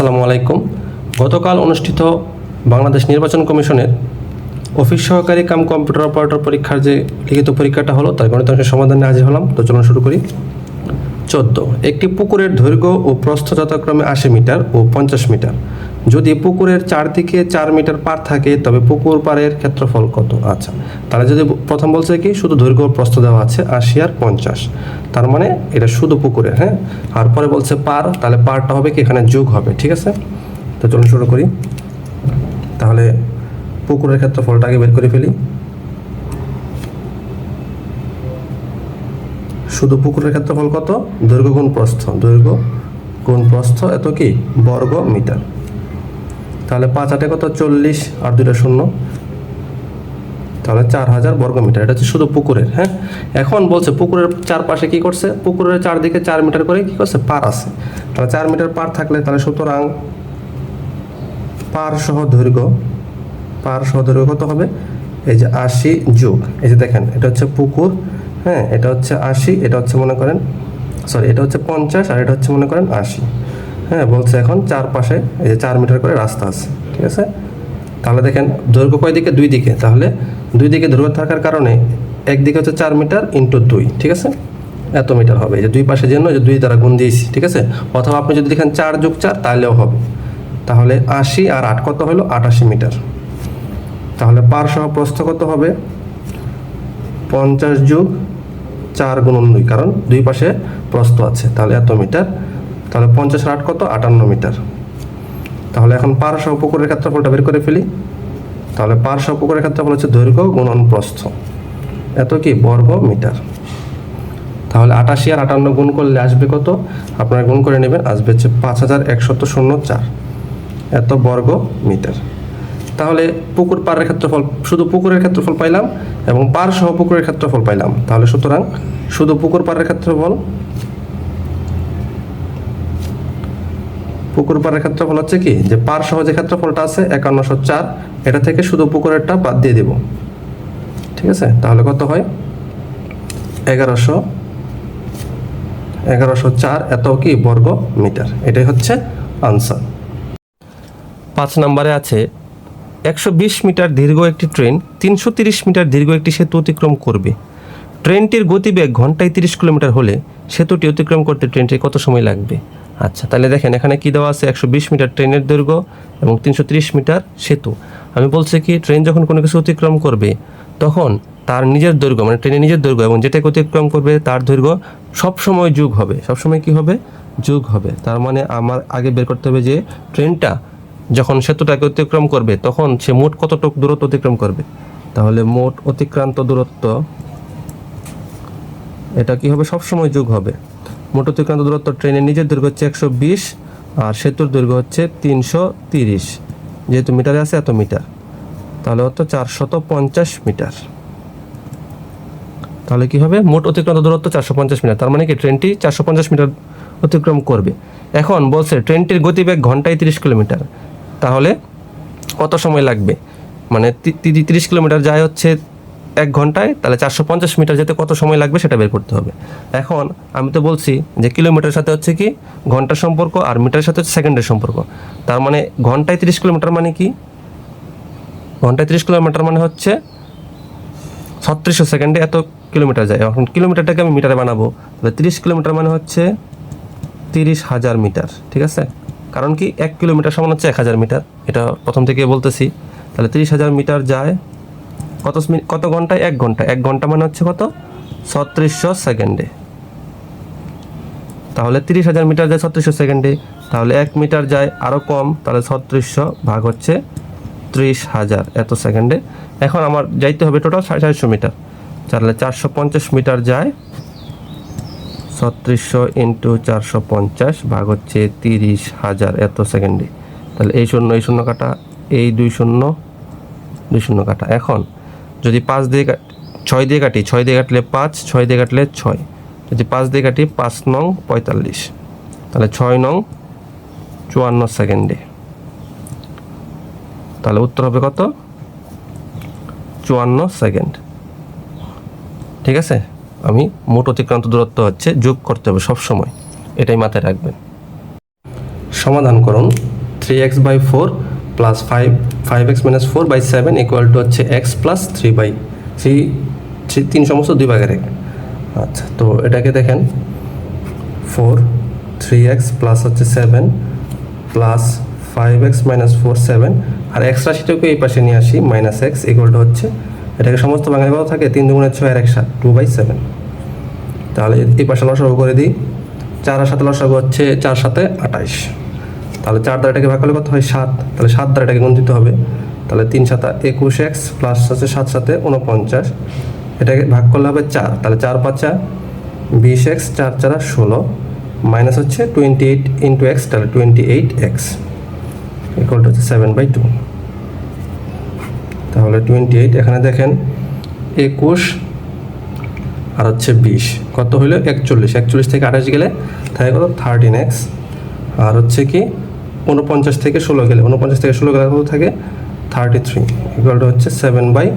আসসালামু আলাইকুম। গতকাল অনুষ্ঠিত বাংলাদেশ নির্বাচন কমিশনের অফিস সহকারী কাম কম্পিউটার অপারেটর পরীক্ষার যে লিখিত পরীক্ষাটা হলো, তার গণিতাংশের সমাধানে হাজির হলাম। তো চলুন শুরু করি। চোদ্দ। একটি পুকুরের দৈর্ঘ্য ও প্রস্থ যথাক্রমে আশি মিটার ও পঞ্চাশ মিটার। যদি পুকুরের চারদিকে চার মিটার পার থাকে, তবে পুকুর পাড়ের ক্ষেত্রফল কত? আচ্ছা তাহলে যদি প্রথম বলছে কি, শুধু দৈর্ঘ্য প্রস্থ দেওয়া আছে আশি আর পঞ্চাশ। তার মানে এটা শুধু পুকুরের হ্যাঁ? আর পরে বলছে পার তাহলে পারটা হবে কি, এখানে যোগ হবে, ঠিক আছে? তো চলুন শুরু করি। তাহলে পুকুরের ক্ষেত্রফলটা আগে বের করে ফেলি। শুধু পুকুরের ক্ষেত্রফল কত? দৈর্ঘ্য গুণ প্রস্থ। দৈর্ঘ্য গুণ প্রস্থ এত কি? বর্গ মিটার। তাহলে পাঁচ আটে কত চল্লিশ আর দুইটা শূন্য। তাহলে চার হাজার বর্গ মিটার এটা হচ্ছে শুধু পুকুরের হ্যাঁ? এখন বলছে পুকুরের চারপাশে কি করছে? পুকুরের চারদিকে চার মিটার করে কি করছে? পার আছে। তাহলে চার মিটার পার থাকলে তাহলে সুতরাং পার সহ দৈর্ঘ্য, পার সহ দৈর্ঘ্য কত হবে? এই যে আশি যোগ, এই যে দেখেন, এটা হচ্ছে পুকুর হ্যাঁ? এটা হচ্ছে আশি, এটা হচ্ছে মনে করেন সরি এটা হচ্ছে পঞ্চাশ আর এটা হচ্ছে মনে করেন আশি। হ্যাঁ বলছে এখন চারপাশে এই যে চার মিটার করে রাস্তা আছে, ঠিক আছে? তাহলে দেখেন, দৈর্ঘ্য কয় দিকে? দুই দিকে। তাহলে দুই দিকে দৈর্ঘ্য থাকার কারণে একদিকে হচ্ছে চার মিটার ইন্টু দুই, ঠিক আছে? এত মিটার হবে। যে দুই পাশের জন্য যে দুই দ্বারা গুণ দিয়েছি, ঠিক আছে? অথবা আপনি যদি দেখেন চার যোগ চার, তাহলেও হবে। তাহলে আশি আর আট কত হলো? আটাশি মিটার। তাহলে পার সহ প্রস্থ কত হবে? পঞ্চাশ যুগ চার গুণন দুই, কারণ দুই পাশে প্রস্থ আছে। তাহলে এত মিটার তাহলে পঞ্চাশ আট কত? আটান্ন মিটার। তাহলে এখন পার সহ পুকুরের ক্ষেত্রফলটা বের করে ফেলি। তাহলে পার সহ পুকুরের ক্ষেত্রফল হচ্ছে দৈর্ঘ্য গুণন প্রস্থ। এত কি? বর্গ মিটার। তাহলে আটাশি আর আটান্ন গুণ করলে আসবে কত? আপনারা গুণ করে নেবেন, আসবে হচ্ছে পাঁচ হাজার একশত শূন্য চার। এত বর্গ মিটার। তাহলে পুকুর পাড়ের ক্ষেত্রফল, শুধু পুকুরের ক্ষেত্রফল পাইলাম এবং পার সহ পুকুরের ক্ষেত্রফল পাইলাম। তাহলে সুতরাং শুধু পুকুর পাড়ের ক্ষেত্রফল পুকুর পাড়ের ক্ষেত্রফল হচ্ছে কি? যে পার সহ যে ক্ষেত্রফলটা আছে একান্নশো চার। এটা থেকে শুধু পুকুরেরটা বাদ দিয়ে দেব। ঠিক আছে? তাহলে কত হয়? এগারোশো এগারোশো চার এত কি? বর্গ মিটার। এটাই হচ্ছে আনসার। পাঁচ নম্বরে আছে, একশো বিশ মিটার দীর্ঘ একটি ট্রেন তিনশো তিরিশ মিটার দীর্ঘ একটি সেতু অতিক্রম করবে। ট্রেনটির গতিবেগ ঘন্টায় তিরিশ কিলোমিটার হলে সেতুটি অতিক্রম করতে ট্রেনটি কত সময় লাগবে? আচ্ছা তাহলে দেখেন এখানে কি দেওয়া আছে? একশো বিশ মিটার ট্রেনের দৈর্ঘ্য এবং তিনশো মিটার সেতু। আমি বলছি কি, ট্রেন যখন কোনো কিছু অতিক্রম করবে, তখন তার নিজের দৈর্ঘ্য মানে ট্রেনের নিজের দৈর্ঘ্য এবং যেটাকে অতিক্রম করবে তার দৈর্ঘ্য সবসময় যুগ হবে। সবসময় কি হবে? যুগ হবে। তার মানে আমার আগে বের করতে হবে যে ট্রেনটা যখন সেতুটাকে অতিক্রম করবে, তখন সে মোট কতটুক দূরত্ব অতিক্রম করবে? তাহলে মোট অতিক্রান্ত দূরত্ব, এটা কি হবে? সবসময় যুগ হবে। মোট অতিক্রান্ত দূরত্ব ট্রেনের নিজের দৈর্ঘ্য হচ্ছে একশো বিশ আর সেতুর দৈর্ঘ্য হচ্ছে তিনশো তিরিশ। যেহেতু মিটারে আছে এত মিটার। তাহলে হতো চারশত পঞ্চাশ মিটার। তাহলে কি হবে? মোট অতিক্রান্ত দূরত্ব চারশো পঞ্চাশ মিটার। তার মানে কি? ট্রেনটি চারশো পঞ্চাশ মিটার অতিক্রম করবে। এখন বলছে ট্রেনটির গতিবেগ ঘন্টায় তিরিশ কিলোমিটার। তাহলে কত সময় লাগবে? মানে তিরিশ কিলোমিটার যায় হচ্ছে এক ঘন্টায়, তাহলে চারশো পঞ্চাশ মিটার যেতে কত সময় লাগবে সেটা বের করতে হবে। এখন আমি তো বলছি যে কিলোমিটার সাথে হচ্ছে কি, ঘণ্টার সম্পর্ক আর মিটারের সাথে হচ্ছে সেকেন্ডের সম্পর্ক। তার মানে ঘন্টায় তিরিশ কিলোমিটার মানে কি? ঘন্টায় তিরিশ কিলোমিটার মানে হচ্ছে ছত্রিশশো সেকেন্ডে এত কিলোমিটার যায়। এখন কিলোমিটারটাকে আমি মিটারে বানাবো। তাহলে তিরিশ কিলোমিটার মানে হচ্ছে তিরিশ হাজার মিটার, ঠিক আছে? কারণ কি, এক কিলোমিটার সমান হচ্ছে এক হাজার মিটার। এটা প্রথম থেকে বলতেছি। তাহলে তিরিশ হাজার মিটার যায় কত কত ঘন্টায় এক ঘণ্টা। এক ঘণ্টা মানে হচ্ছে কত? ছত্রিশশো সেকেন্ডে। তাহলে তিরিশ হাজার মিটার যায় ছত্রিশশো সেকেন্ডে। তাহলে এক মিটার যায় আরও কম, তাহলে ছত্রিশশো ভাগ হচ্ছে ত্রিশ হাজার এত সেকেন্ডে। এখন আমার যাইতে হবে টোটাল সাড়ে চারশো মিটার। তাহলে চারশো পঞ্চাশ মিটার যায় ছত্রিশশো ইন্টু চারশো পঞ্চাশ ভাগ হচ্ছে তিরিশ হাজার এত সেকেন্ডে। তাহলে এই শূন্য এই শূন্য কাটা, এই দুই শূন্য দুই শূন্য কাটা। এখন যদি পাঁচ দিয়ে ছয় দিয়ে কাটি, ছয় দিয়ে কাটলে পাঁচ, ছয় দিয়ে কাটলে ছয়। যদি পাঁচ দিয়ে কাটি, পাঁচ নং পঁয়তাল্লিশ। তাহলে ছয় নং চুয়ান্ন সেকেন্ডে। তাহলে উত্তর হবে কত? চুয়ান্ন সেকেন্ড। ঠিক আছে? আমি মোট অতিক্রান্ত দূরত্ব হচ্ছে যোগ করতে হবে সবসময়। এটাই মাথায় রাখবেন। সমাধান করুন। Three x by four plus five five x minus four by seven equal to হচ্ছে x plus three by three three তিন সমস্ত দুই ভাগের এক। আচ্ছা তো এটাকে দেখেন ফোর থ্রি এক্স প্লাস হচ্ছে seven plus five x minus four seven আর এক্স রাশিটাকে এই পাশে নিয়ে আসি মাইনাস এক্স ইকুয়াল টু হচ্ছে, এটাকে সমস্ত বাঙালি কত থাকে? তিন দুগুণের ছয় আর এক সাত টু বাই সেভেন তাহলে এই পাশে লসাগু করে দিই, চার আর সাথে লসাগু হচ্ছে চার সাথে আঠাইশ। তাহলে চার দ্বারা এটাকে ভাগ করলে কত হয়? সাত। তাহলে সাত দ্বারা এটাকে গুণ দিতে হবে। তাহলে তিন সাতা একুশ এক্স প্লাস হচ্ছে সাত সাথে উনপঞ্চাশ এটাকে ভাগ করলে হবে চার। তাহলে চার পাঁচা বিশ এক্স, চার চারা ষোলো। মাইনাস হচ্ছে টোয়েন্টি এইট ইন্টু এক্স তাহলে twenty eight x. Equal to হচ্ছে সেভেন বাই টু তাহলে টোয়েন্টি এইট এখানে দেখেন একুশ আর হচ্ছে বিশ। কত হইল? একচল্লিশ। একচল্লিশ থেকে আঠাশ গেলে থাকে কত? Thirteen x. আর হচ্ছে কি? উনপঞ্চাশ থেকে ষোলো গেলে উনপঞ্চাশ থেকে ষোলো গেলে কত থাকে? থার্টি থ্রি ইকুয়াল টু হচ্ছে সেভেন বাই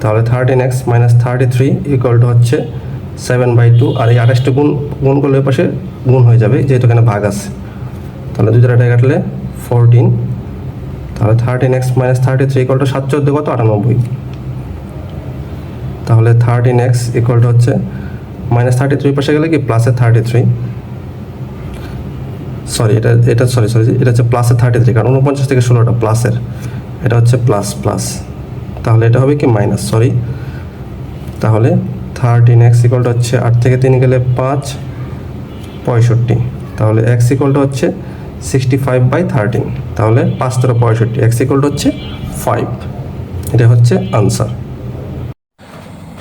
তাহলে thirteen x minus thirty three equal to হচ্ছে সেভেন বাই টু আর এই আঠাশটা গুণ গুণ করলে পাশে গুণ হয়ে যাবে, যেহেতু এখানে ভাগ আছে। তাহলে দুই দ্বারা কাটলে ফোরটিন তাহলে thirteen x minus thirty three equal to সাত চোদ্দ কত? আটানব্বই। তাহলে থার্টিন এক্স ইকুয়াল টু হচ্ছে মাইনাস থার্টি থ্রি পাশে গেলে কি? প্লাসে থার্টি থ্রি সরি এটা এটা সরি সরি এটা হচ্ছে প্লাসের থার্টি থ্রি কারণ উনপঞ্চাশ থেকে ষোলোটা প্লাসের এটা হচ্ছে প্লাস প্লাস তাহলে এটা হবে কি? মাইনাস সরি তাহলে থার্টিন এক্স ইকুয়ালটা হচ্ছে আট থেকে তিন গেলে পাঁচ, পঁয়ষট্টি। তাহলে এক্স ইকুয়ালটা হচ্ছে সিক্সটি ফাইভ বাই থার্টিন তাহলে পাঁচ তেরো পঁয়ষট্টি এক্স ইকুয়ালটা হচ্ছে ফাইভ এটা হচ্ছে আনসার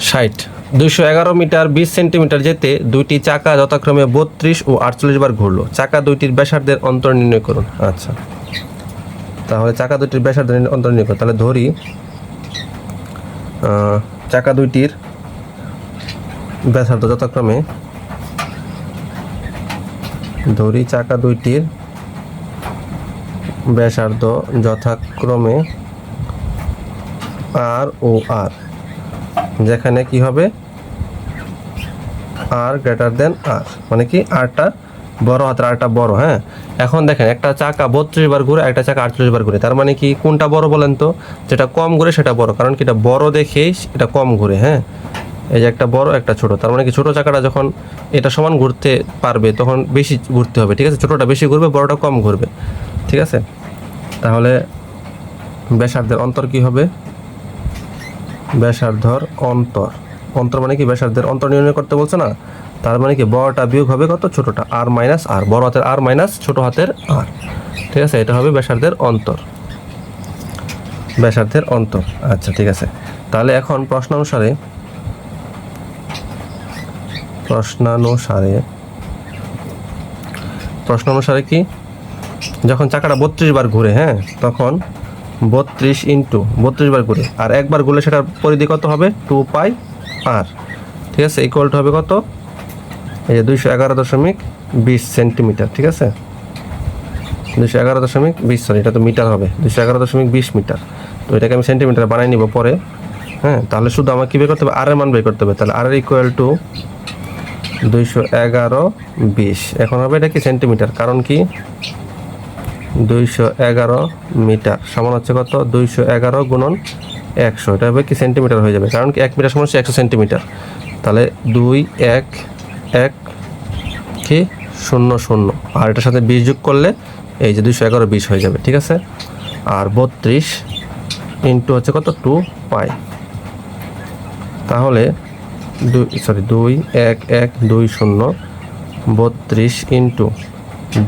ষাট। দুইশো এগারো মিটার বিশ সেন্টিমিটার যেতে দুইটি চাকা যথাক্রমে বত্রিশ ও আটচল্লিশ বার ঘুরলো। চাকা দুইটির ব্যাসার্ধের অন্তর নির্ণয় করুন। আচ্ছা। তাহলে চাকা দুইটির ব্যাসার্ধের অন্তর নির্ণয় করুন। তাহলে ধরি চাকা দুইটির ব্যাসার্ধ যথাক্রমে, ধরি চাকা দুইটির ব্যাসার্ধ যথাক্রমে আর ও আর। যেখানে কি হবে? আর গ্রেটার দেন আর মানে কি আরটা বড় হাতের আরটা বড় হ্যাঁ? এখন দেখেন, একটা চাকা বত্রিশ বার ঘুরে, একটা চাকা আটচল্লিশ বার ঘুরে। তার মানে কি, কোনটা বড় বলেন তো? যেটা কম ঘুরে, সেটা বড়। কারণ কি, এটা বড় দেখেই এটা কম ঘুরে হ্যাঁ? এই যে একটা বড়, একটা ছোট। তার মানে কি, ছোট চাকাটা যখন এটা সমান ঘুরতে পারবে, তখন বেশি ঘুরতে হবে, ঠিক আছে? ছোটটা বেশি ঘুরবে, বড়টা কম ঘুরবে, ঠিক আছে? তাহলে ব্যাসার্ধের অন্তর কি হবে? ব্যাসার্ধর অন্তর। অন্তর মানে কি? ব্যাসার্ধের অন্তর নির্ণয় করতে বলছে না? তার মানে কি? বড়টা বিয়োগ হবে কত? ছোটটা। R minus R. বড় হাতের আর মাইনাস, ছোট হাতের আর। ঠিক আছে? এটা হবে ব্যাসার্ধের অন্তর। ব্যাসার্ধের অন্তর। আচ্ছা ঠিক আছে। তাহলে এখন প্রশ্ন অনুসারে প্রশ্নানুসারে প্রশ্ন অনুসারে কি? যখন চাকাটা বত্রিশ বার ঘুরে হ্যাঁ তখন বত্রিশ ইন্টু বত্রিশ বার ঘুরে আর একবার ঘুরলে সেটার পরিধি কত হবে? Two pi R. ঠিক আছে? ইকুয়াল টু হবে কত? এই যে দুইশো এগারো দশমিক বিশ সেন্টিমিটার, ঠিক আছে? দুইশো এগারো দশমিক বিশ সরি এটা তো মিটার হবে। দুইশো এগারো দশমিক বিশ মিটার। তো এটাকে আমি সেন্টিমিটার বানাই নিব পরে। হ্যাঁ তাহলে শুধু আমাকে কী বের করতে হবে? আর এর মান বের করতে হবে। তাহলে আর ইকুয়াল টু দুইশো এগারো বিশ। এখন হবে এটা কি সেন্টিমিটার? কারণ কি? দুইশো এগারো মিটার। সমান হচ্ছে কত? দুইশো এগারো গুণন একশো। এটা হবে কি সেন্টিমিটার হয়ে যাবে? কারণ কি এক মিটার সমান হচ্ছে একশো সেন্টিমিটার। তাহলে দুই, এক এক, কি? শূন্য শূন্য। আর এটার সাথে বিশ যোগ করলে এই যে দুইশো এগারো বিশ হয়ে যাবে, ঠিক আছে? আর বত্রিশ ইন্টু হচ্ছে কত? Two pi. তাহলে দুই, সরি, দুই, এক এক, দুই, শূন্য, বত্রিশ ইন্টু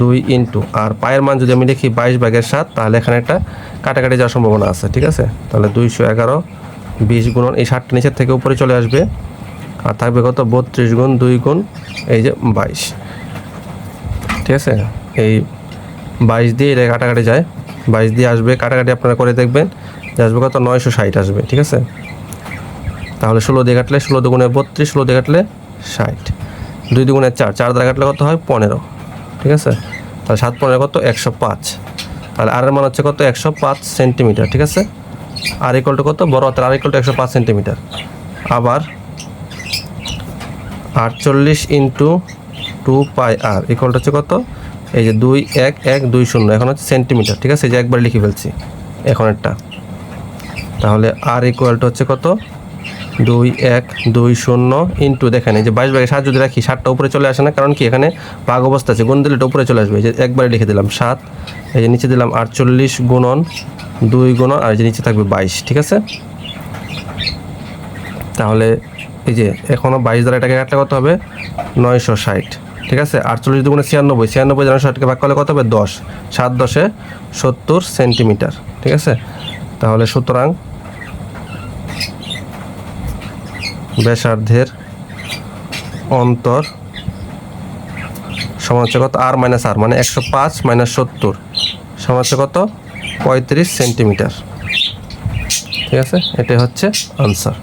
দুই ইন্টু আর পায়ের মান যদি আমি দেখি বাইশ ভাগের সাত, তাহলে এখানে একটা কাটাকাটি যাওয়ার সম্ভাবনা আছে, ঠিক আছে? তাহলে দুইশো এগারো, বিশ গুণন, এই ষাটটা নিচের থেকে উপরে চলে আসবে। আর থাকবে কত? বত্রিশ গুণ, দুই গুণ, এই যে বাইশ। ঠিক আছে? এই বাইশ দিয়ে এটা কাটাকাটি যায়। বাইশ দিয়ে আসবে, কাটাকাটি আপনারা করে দেখবেন যে আসবে কত? নয়শো ষাট আসবে, ঠিক আছে? তাহলে ষোলো দিয়ে কাটলে ষোলো দুগুণে বত্রিশ, ষোলো দিয়ে কাটলে ষাট। দুই দুগুণে চার চার দ্বারা কাটলে কত হয়? পনেরো। ঠিক আছে? তাহলে সাত পনেরো কত? একশো পাঁচ। তাহলে আর মান হচ্ছে কত? একশো পাঁচ সেন্টিমিটার, ঠিক আছে? আর ইকল টু কত? বড় হাতের আর ইকল টু একশো পাঁচ সেন্টিমিটার। আবার আটচল্লিশ into two pi R equal হচ্ছে কত? এই যে দুই, এক এক, দুই, শূন্য। এখন হচ্ছে সেন্টিমিটার, ঠিক আছে? এই যে একবার লিখে ফেলছি। এখন একটা তাহলে আর ইকুয়াল হচ্ছে কত? দুই এক দুই শূন্য ইন্টু দেখেন, এই যে বাইশ ভাগে সাত যদি রাখি, সাতটা উপরে চলে আসে না, কারণ কি এখানে ভাগ অবস্থা আছে। গুণ দিলে উপরে চলে আসবে, এই যে একবারে লিখে দিলাম সাত, এই যে নিচে দিলাম আটচল্লিশ গুণন দুই গুণন, আর যে নিচে থাকবে বাইশ, ঠিক আছে? তাহলে এই যে এখনও বাইশ দ্বারা এটাকে কাটলে কত হবে? নয়শো ষাট, ঠিক আছে? আটচল্লিশ দুগুণে ছিয়ানব্বই ছিয়ানব্বই দ্বারা ষাটকে ভাগ করলে কত হবে? দশ, সাত দশে সত্তর সেন্টিমিটার, ঠিক আছে? তাহলে সুতরাং ব্যাসার্ধের অন্তর সমান কত? আর মাইনাস আর মানে একশো পাঁচ মাইনাস সত্তর সমান কত? পঁয়ত্রিশ সেন্টিমিটার ঠিক আছে? এটাই হচ্ছে আনসার